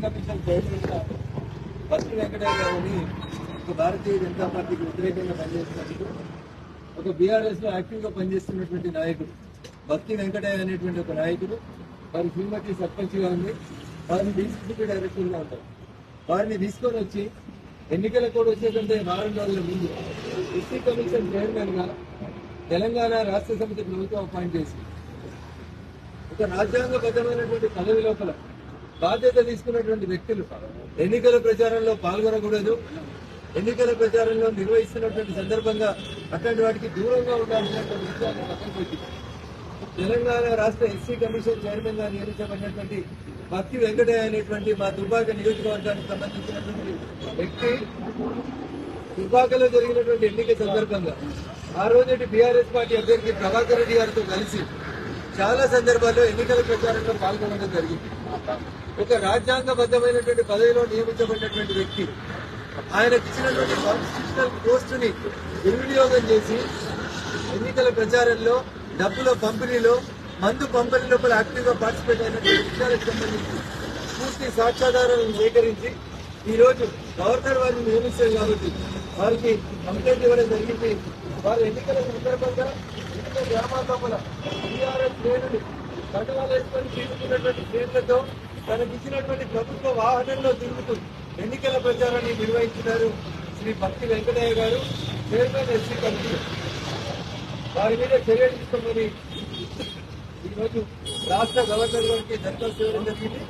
చైర్మన్గా భక్తి వెంకటయ్య గారిని ఒక భారతీయ జనతా పార్టీకి వ్యతిరేకంగా పనిచేస్తున్నట్టు ఒక బీఆర్ఎస్లో లో పనిచేస్తున్నటువంటి నాయకుడు భక్తి వెంకటయ్య అనేటువంటి ఒక నాయకుడు వారి శ్రీమతి సర్పంచ్గా ఉంది వారిని డీసీసీపీ డైరెక్టర్గా ఉంటారు. వారిని తీసుకొని వచ్చి ఎన్నికల కోడ్ వచ్చేటంటే వారం రోజుల ముందు ఎస్సీ కమిషన్ చైర్మన్గా తెలంగాణ రాష్ట్ర సమితి ప్రభుత్వం అపాయింట్ చేసింది. ఒక రాజ్యాంగబద్ధమైనటువంటి పదవి లోపల బాధ్యత తీసుకున్నటువంటి వ్యక్తులు ఎన్నికల ప్రచారంలో పాల్గొనకూడదు. ఎన్నికల ప్రచారంలో నిర్వహిస్తున్నటువంటి సందర్భంగా అట్లాంటి వాటికి దూరంగా ఉండాల్సినటువంటి విషయాన్ని పక్కన తెలంగాణ రాష్ట్ర ఎస్సీ కమిషన్ చైర్మన్గా నియమించబడినటువంటి భక్తి వెంకటయ్య అనేటువంటి మా దుర్భాగ్య నియోజకవర్గానికి సంబంధించినటువంటి వ్యక్తి దుర్భాగ్యలో జరిగినటువంటి ఎన్నిక సందర్భంగా ఆ రోజు బీఆర్ఎస్ పార్టీ అభ్యర్థి ప్రభాకర్ రెడ్డి గారితో కలిసి చాలా సందర్భాల్లో ఎన్నికల ప్రచారంలో పాల్గొనడం జరిగింది. ఒక రాజ్యాంగబద్ధమైనటువంటి పదవిలో నియమించబడినటువంటి వ్యక్తి ఆయనకు ఇచ్చినటువంటి కాన్స్టిట్యూషనల్ పోస్టుని దుర్వినియోగం చేసి ఎన్నికల ప్రచారంలో డబ్బుల పంపిణీలో మందు పంపిణీ లోపల యాక్టివ్గా పార్టిసిపేట్ అయినటువంటి విషయాలకు సంబంధించి పూర్తి సాక్ష్యాధారాలను సేకరించి ఈ రోజు గవర్నర్ వారిని నియమిస్తారు కాబట్టి వారికి కంప్లైంట్ ఇవ్వడం జరిగింది. వారు ఎన్నికల సందర్భంగా వివిధ గ్రామాల లోపల టీఆర్ఎస్ శ్రేణులు కండవాలు వేసుకొని తీసుకున్నటువంటి శ్రేణులతో తనకి ఇచ్చినటువంటి ప్రభుత్వ వాహనంలో తిరుగుతూ ఎన్నికల ప్రచారాన్ని నిర్వహించినారు శ్రీ భక్తి వెంకటయ్య గారు చైర్మన్ ఎస్సీ కమిటీ. వారి మీద చర్య తీసుకోమని ఈరోజు రాష్ట్ర గవర్నర్ గారికి దరఖాస్తు ఇవ్వడం జరిగింది.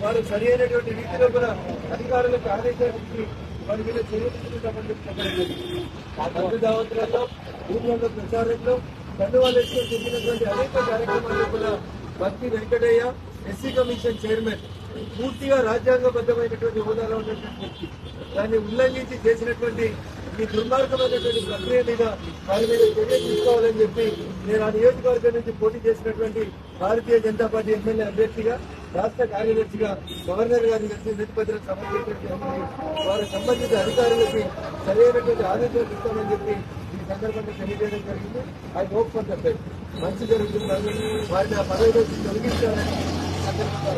వారు సరి అయినటువంటి రీతిలో కూడా అధికారులకు ఆదేశాలు వారి మీద చర్య తీసుకుంటామని చెప్పడం ఆ దావతులలో ఊర్లలో ప్రచారంలో కండువాలు వేసుకొని అనేక కార్యక్రమాల్లో కూడా భక్తి వెంకటయ్య ఎస్సీ కమిషన్ చైర్మన్ పూర్తిగా రాజ్యాంగబద్ధమైనటువంటి హోదాలో ఉన్నటువంటి వ్యక్తి. దాన్ని ఉల్లంఘించి చేసినటువంటి ఈ దుర్మార్గమైనటువంటి ప్రక్రియ మీద వారి మీద చర్య తీసుకోవాలని చెప్పి నేను ఆ నియోజకవర్గం నుంచి పోటీ చేసినటువంటి భారతీయ జనతా పార్టీ ఎమ్మెల్యే అభ్యర్థిగా రాష్ట్ర కార్యదర్శిగా గవర్నర్ గారి కలిసి విధిపత్రం సమర్పించడం వారి సంబంధిత అధికారులకి సరైనటువంటి ఆదేశాలు ఇస్తామని చెప్పి ఈ సందర్భంగా తెలియజేయడం జరిగింది. I hope for the best. మంచి జరుగుతుంది వారిని ఆ పదవి నుంచి తొలగించాలని సందర్భంగా